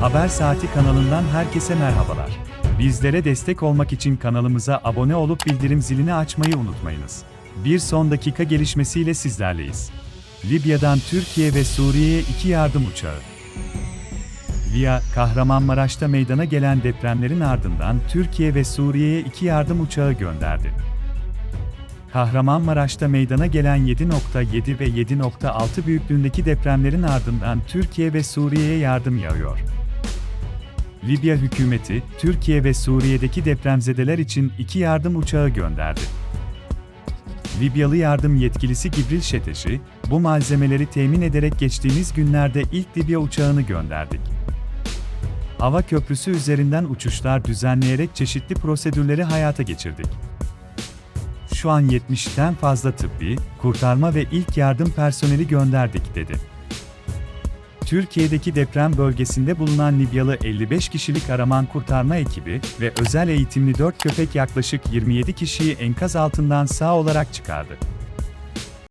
Haber Saati kanalından herkese merhabalar. Bizlere destek olmak için kanalımıza abone olup bildirim zilini açmayı unutmayınız. Bir son dakika gelişmesiyle sizlerleyiz. Libya'dan Türkiye ve Suriye'ye iki yardım uçağı. Libya, Kahramanmaraş'ta meydana gelen depremlerin ardından Türkiye ve Suriye'ye iki yardım uçağı gönderdi. Kahramanmaraş'ta meydana gelen 7.7 ve 7.6 büyüklüğündeki depremlerin ardından Türkiye ve Suriye'ye yardım yağıyor. Libya hükümeti, Türkiye ve Suriye'deki depremzedeler için iki yardım uçağı gönderdi. Libyalı yardım yetkilisi Gibril Şeteş'i, bu malzemeleri temin ederek geçtiğimiz günlerde ilk Libya uçağını gönderdik. Hava köprüsü üzerinden uçuşlar düzenleyerek çeşitli prosedürleri hayata geçirdik. Şu an 70'ten fazla tıbbi, kurtarma ve ilk yardım personeli gönderdik dedi. Türkiye'deki deprem bölgesinde bulunan Libyalı 55 kişilik araman kurtarma ekibi ve özel eğitimli 4 köpek yaklaşık 27 kişiyi enkaz altından sağ olarak çıkardı.